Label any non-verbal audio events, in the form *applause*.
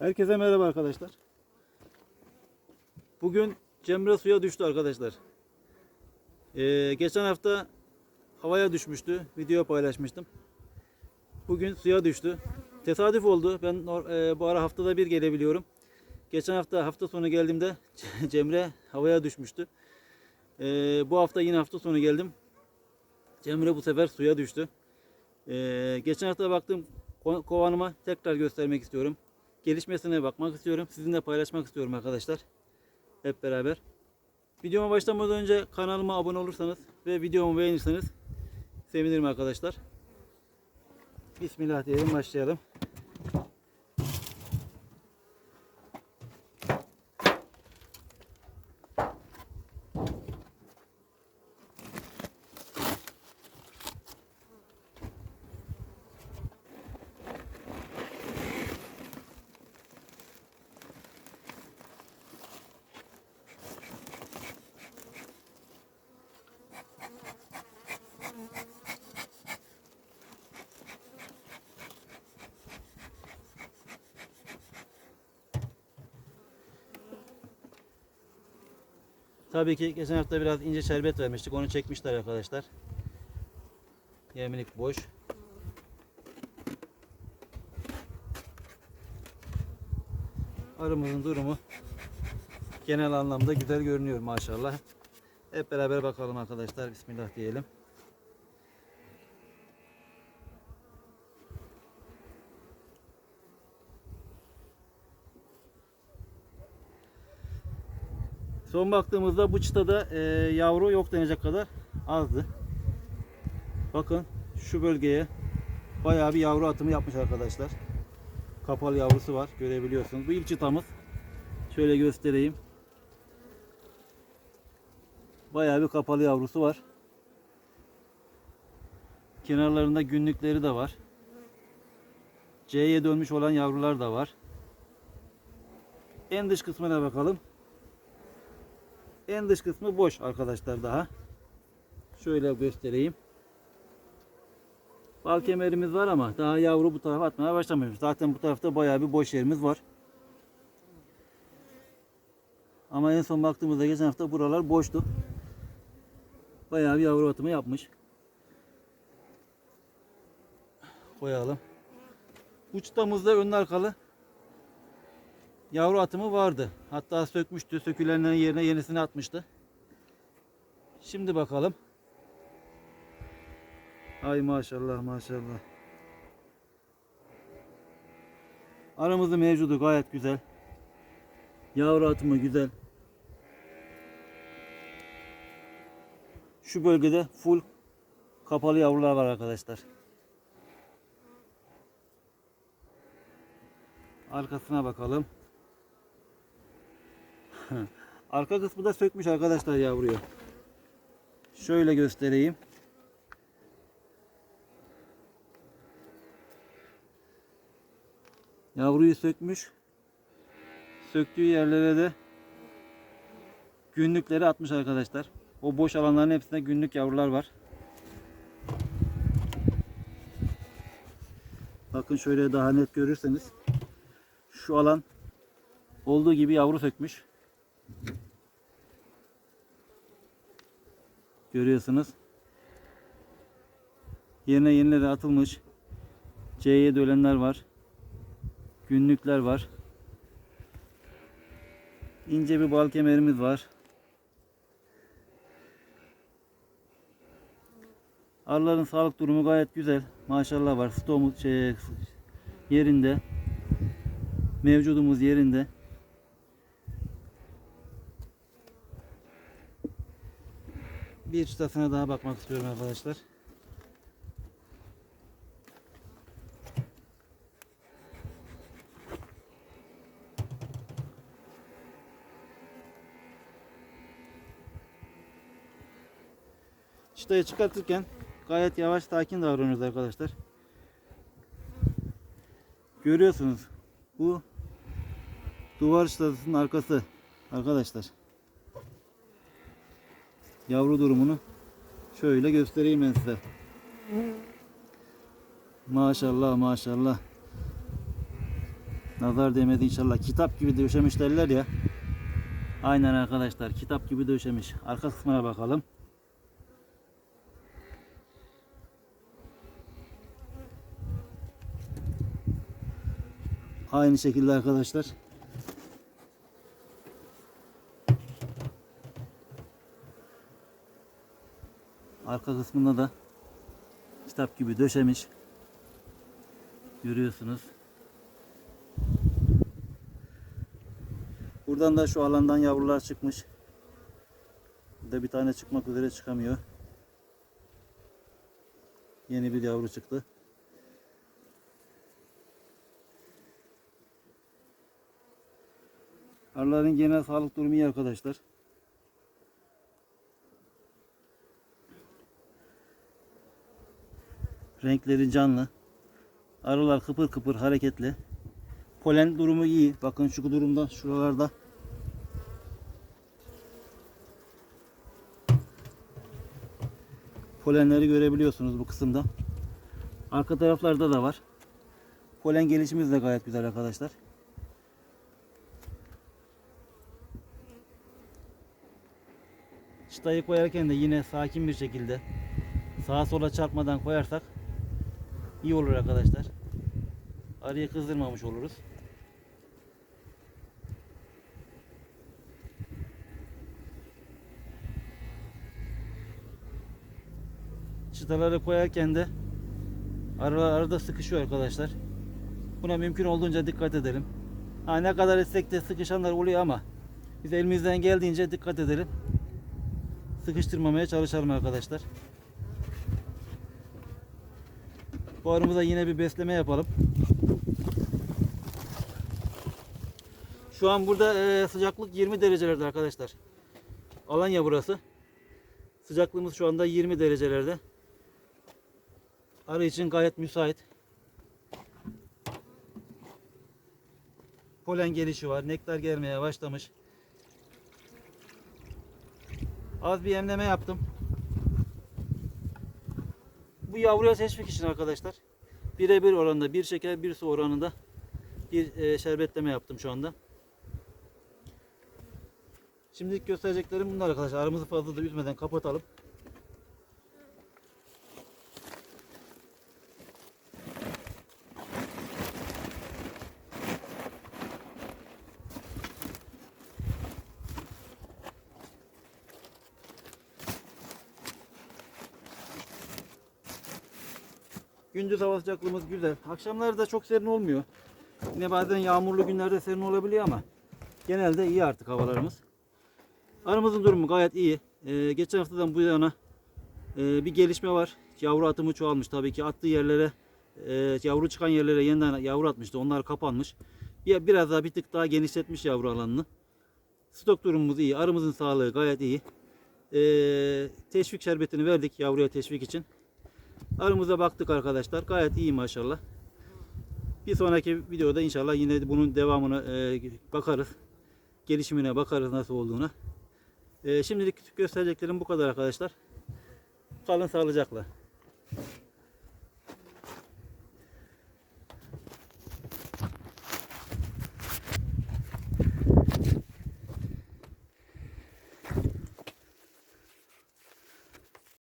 Herkese merhaba arkadaşlar. Bugün Cemre suya düştü arkadaşlar. Ee, geçen hafta havaya düşmüştü. Video paylaşmıştım. Bugün suya düştü. Tesadüf oldu. Ben e, bu ara haftada bir gelebiliyorum. Geçen hafta hafta sonu geldiğimde *laughs* Cemre havaya düşmüştü. Ee, bu hafta yine hafta sonu geldim. Cemre bu sefer suya düştü. Ee, geçen hafta baktım ko- kovanıma tekrar göstermek istiyorum. Gelişmesine bakmak istiyorum. Sizinle paylaşmak istiyorum arkadaşlar. Hep beraber. Videoma başlamadan önce kanalıma abone olursanız ve videomu beğenirseniz sevinirim arkadaşlar. Bismillah diyelim başlayalım. Tabii ki geçen hafta biraz ince şerbet vermiştik. Onu çekmişler arkadaşlar. Yemlik boş. Arımızın durumu genel anlamda güzel görünüyor maşallah. Hep beraber bakalım arkadaşlar. Bismillah diyelim. Son baktığımızda bu çıtada e, yavru yok denecek kadar azdı. Bakın şu bölgeye bayağı bir yavru atımı yapmış arkadaşlar. Kapalı yavrusu var görebiliyorsunuz. Bu ilk çıtamız. Şöyle göstereyim. Bayağı bir kapalı yavrusu var. Kenarlarında günlükleri de var. C'ye dönmüş olan yavrular da var. En dış kısmına bakalım. En dış kısmı boş arkadaşlar daha. Şöyle göstereyim. Bal kemerimiz var ama daha yavru bu tarafa atmaya başlamamış. Zaten bu tarafta bayağı bir boş yerimiz var. Ama en son baktığımızda geçen hafta buralar boştu. Bayağı bir yavru atımı yapmış. Koyalım. Uçtamızda ön arkalı yavru atımı vardı. Hatta sökmüştü. Sökülenlerin yerine yenisini atmıştı. Şimdi bakalım. Ay maşallah maşallah. Aramızda mevcudu gayet güzel. Yavru atımı güzel. Şu bölgede full kapalı yavrular var arkadaşlar. Arkasına bakalım. Arka kısmı da sökmüş arkadaşlar yavruyu. Şöyle göstereyim. Yavruyu sökmüş. Söktüğü yerlere de günlükleri atmış arkadaşlar. O boş alanların hepsinde günlük yavrular var. Bakın şöyle daha net görürseniz şu alan olduğu gibi yavru sökmüş. Görüyorsunuz. Yerine yenileri atılmış. C'ye dölenler var. Günlükler var. İnce bir bal kemerimiz var. Arıların sağlık durumu gayet güzel. Maşallah var. Stoğumuz şey, yerinde. Mevcudumuz yerinde. Bir çıtasına daha bakmak istiyorum arkadaşlar. Çıtayı çıkartırken gayet yavaş sakin davranıyoruz arkadaşlar. Görüyorsunuz bu duvar çıtasının arkası arkadaşlar. Yavru durumunu şöyle göstereyim ben size. Maşallah maşallah. Nazar değmedi inşallah. Kitap gibi döşemiş derler ya. Aynen arkadaşlar. Kitap gibi döşemiş. Arka kısmına bakalım. Aynı şekilde arkadaşlar. Arka kısmında da kitap gibi döşemiş. Görüyorsunuz. Buradan da şu alandan yavrular çıkmış. Burada bir tane çıkmak üzere çıkamıyor. Yeni bir yavru çıktı. Arıların genel sağlık durumu iyi arkadaşlar. Renkleri canlı. Arılar kıpır kıpır hareketli. Polen durumu iyi. Bakın şu durumda şuralarda. Polenleri görebiliyorsunuz bu kısımda. Arka taraflarda da var. Polen gelişimiz de gayet güzel arkadaşlar. Çıtayı koyarken de yine sakin bir şekilde sağa sola çarpmadan koyarsak iyi olur arkadaşlar. Arıyı kızdırmamış oluruz. Çıtaları koyarken de arılar arada sıkışıyor arkadaşlar. Buna mümkün olduğunca dikkat edelim. Ha, ne kadar etsek sıkışanlar oluyor ama biz elimizden geldiğince dikkat edelim. Sıkıştırmamaya çalışalım arkadaşlar. Bu arımıza yine bir besleme yapalım. Şu an burada e, sıcaklık 20 derecelerde arkadaşlar. Alanya burası. Sıcaklığımız şu anda 20 derecelerde. Arı için gayet müsait. Polen gelişi var. Nektar gelmeye başlamış. Az bir emleme yaptım. Yavruya teşvik için arkadaşlar. Birebir oranda bir şeker bir su oranında bir e, şerbetleme yaptım şu anda. Şimdilik göstereceklerim bunlar arkadaşlar. Aramızı fazla da üzmeden kapatalım. Gündüz hava sıcaklığımız güzel. Akşamları da çok serin olmuyor. Yine bazen yağmurlu günlerde serin olabiliyor ama genelde iyi artık havalarımız. Aramızın durumu gayet iyi. Ee, geçen haftadan bu yana e, bir gelişme var. Yavru atımı çoğalmış tabii ki. Attığı yerlere, e, yavru çıkan yerlere yeniden yavru atmıştı. Onlar kapanmış. Bir, biraz daha bir tık daha genişletmiş yavru alanını. Stok durumumuz iyi. Arımızın sağlığı gayet iyi. Ee, teşvik şerbetini verdik yavruya teşvik için. Arımıza baktık arkadaşlar. Gayet iyi maşallah. Bir sonraki videoda inşallah yine bunun devamını e, bakarız. Gelişimine bakarız nasıl olduğuna. E, şimdilik göstereceklerim bu kadar arkadaşlar. Kalın sağlıcakla.